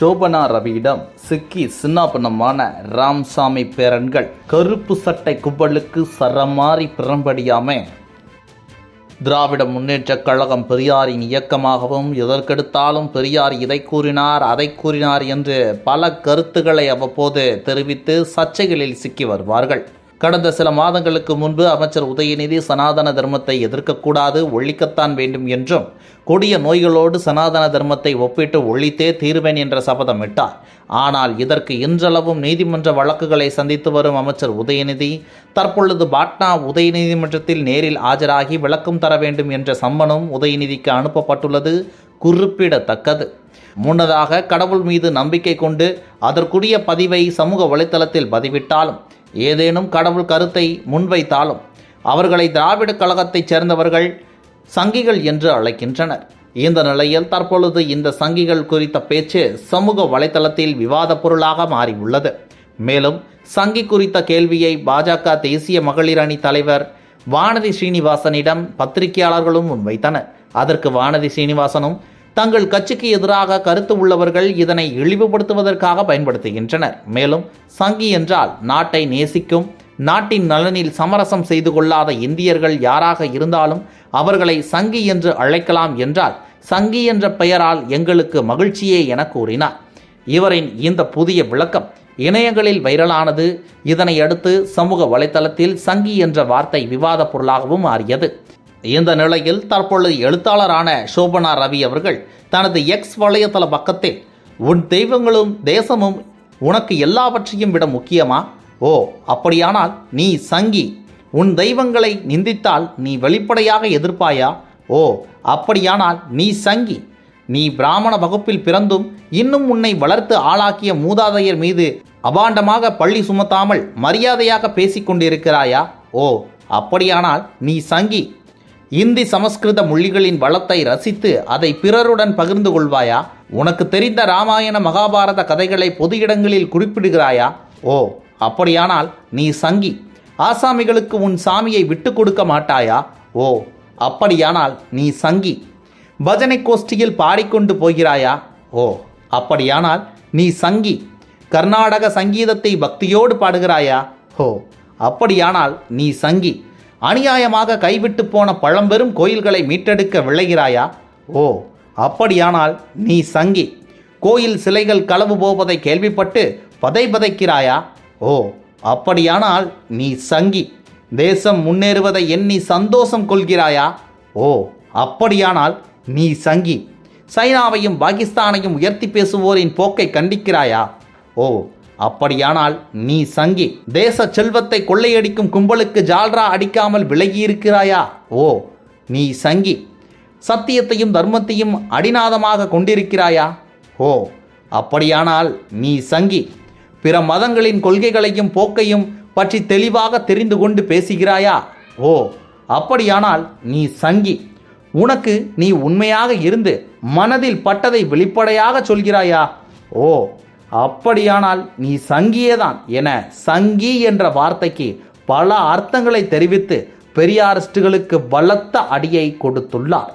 சோபனா ரவியிடம் சிக்கி சின்னாபனமான ராம்சாமி பேரன்கள் கருப்பு சட்டை கும்பலுக்கு சரமாரி பிறம்படியாமே. திராவிட முன்னேற்றக் கழகம் பெரியாரின் இயக்கமாகவும் எதற்கெடுத்தாலும் பெரியார் இதை கூறினார் அதை கூறினார் என்று பல கருத்துக்களை அவ்வப்போது தெரிவித்து சர்ச்சைகளில் சிக்கி வருவார்கள். கடந்த சில மாதங்களுக்கு முன்பு அமைச்சர் உதயநிதி சனாதன தர்மத்தை எதிர்க்கக்கூடாது ஒழிக்கத்தான் வேண்டும் என்றும் கொடிய நோய்களோடு சனாதன தர்மத்தை ஒப்பிட்டு ஒழித்தே தீர்வேன் என்ற சபதமிட்டார் ஆனால் இதற்கு இன்றளவும் நீதிமன்ற வழக்குகளை சந்தித்து வரும் அமைச்சர் உதயநிதி தற்பொழுது பாட்னா உதயநீதிமன்றத்தில் நேரில் ஆஜராகி விளக்கம் தர வேண்டும் என்ற சம்மனும் உதயநிதிக்கு அனுப்பப்பட்டுள்ளது குறிப்பிடத்தக்கது. முன்னதாக கடவுள் மீது நம்பிக்கை கொண்டு அதற்குரிய பதிவை சமூக வலைத்தளத்தில் பதிவிட்டாலும் ஏதேனும் கடவுள் கருத்தை முன்வைத்தாலும் அவர்களை திராவிட கழகத்தைச் சேர்ந்தவர்கள் சங்கிகள் என்று அழைக்கின்றனர். இந்த நிலையில் தற்பொழுது இந்த சங்கிகள் குறித்த பேச்சு சமூக வலைதளத்தில் விவாத பொருளாக மாறியுள்ளது. மேலும் சங்கி குறித்த கேள்வியை பாஜக தேசிய மகளிர் அணி தலைவர் வானதி ஸ்ரீனிவாசனிடம் பத்திரிகையாளர்களும் முன்வைத்தனர். அதற்கு வானதி ஸ்ரீனிவாசனும் தங்கள் கட்சிக்கு எதிராக கருத்து உள்ளவர்கள் இதனை இழிவுபடுத்துவதற்காக பயன்படுத்துகின்றனர். மேலும் சங்கி என்றால் நாட்டை நேசிக்கும் நாட்டின் நலனில் சமரசம் செய்து கொள்ளாத இந்தியர்கள் யாராக இருந்தாலும் அவர்களை சங்கி என்று அழைக்கலாம் என்றால் சங்கி என்ற பெயரால் எங்களுக்கு மகிழ்ச்சியே என கூறினார். இவரின் இந்த புதிய விளக்கம் இணையங்களில் வைரலானது. இதனை அடுத்து சமூக வலைதளத்தில் சங்கி என்ற வார்த்தை விவாத பொருளாகவும் மாறியது. இந்த நிலையில் தற்பொழுது எழுத்தாளரான சோபனா ரவி அவர்கள் தனது எக்ஸ் வலைத்தள பக்கத்தில் உன் தெய்வங்களும் தேசமும் உனக்கு எல்லாவற்றையும் விட முக்கியமா? ஓ அப்படியானால் நீ சங்கி உன் தெய்வங்களை நிந்தித்தால் நீ வெளிப்படையாக எதிர்ப்பாயா? ஓ அப்படியானால் நீ சங்கி நீ பிராமண வகுப்பில் பிறந்தும் இன்னும் உன்னை வளர்த்து ஆளாக்கிய மூதாதையர் மீது அபாண்டமாக பள்ளி சுமத்தாமல் மரியாதையாக பேசிக்கொண்டிருக்கிறாயா? ஓ அப்படியானால் நீ சங்கி இந்தி சமஸ்கிருத மொழிகளின் வளத்தை ரசித்து அதை பிறருடன் பகிர்ந்து கொள்வாயா? உனக்கு தெரிந்த ராமாயண மகாபாரத கதைகளை பொது இடங்களில் குறிப்பிடுகிறாயா? ஓ அப்படியானால் நீ சங்கி. ஆசாமிகளுக்கு உன் சாமியை விட்டு கொடுக்க மாட்டாயா? ஓ அப்படியானால் நீ சங்கி. பஜனை கோஷ்டியில் பாடிக்கொண்டு போகிறாயா? ஓ அப்படியானால் நீ சங்கி. கர்நாடக சங்கீதத்தை பக்தியோடு பாடுகிறாயா? ஓ அப்படியானால் நீ சங்கி. அநியாயமாக கைவிட்டு போன பழம்பெரும் கோயில்களை மீட்டெடுக்க விளைகிறாயா ஓ அப்படியானால் நீ சங்கி. கோயில் சிலைகள் களவு போவதை கேள்விப்பட்டு பதை பதைக்கிறாயா? ஓ அப்படியானால் நீ சங்கி. தேசம் முன்னேறுவதை எண்ணி சந்தோஷம் கொள்கிறாயா? ஓ அப்படியானால் நீ சங்கி. சைனாவையும் பாகிஸ்தானையும் உயர்த்தி பேசுவோரின் போக்கை கண்டிக்கிறாயா? ஓ அப்படியானால் நீ சங்கி தேச செல்வத்தை கொள்ளையடிக்கும் கும்பலுக்கு ஜால்ரா அடிக்காமல் விலகியிருக்கிறாயா? ஓ நீ சங்கி சத்தியத்தையும் தர்மத்தையும் அடிநாதமாக கொண்டிருக்கிறாயா? ஓ அப்படியானால் நீ சங்கி பிற மதங்களின் கொள்கைகளையும் போக்கையும் பற்றி தெளிவாக தெரிந்து கொண்டு பேசுகிறாயா? ஓ அப்படியானால் நீ சங்கி உனக்கு நீ உண்மையாக இருந்து மனதில் பட்டதை வெளிப்படையாக சொல்கிறாயா? ஓ அப்படியானால் நீ சங்கியேதான் என சங்கி என்ற வார்த்தைக்கு பல அர்த்தங்களை தெரிவித்து பெரியாரிஸ்டுகளுக்கு பலத்த அடியை கொடுத்துள்ளார்.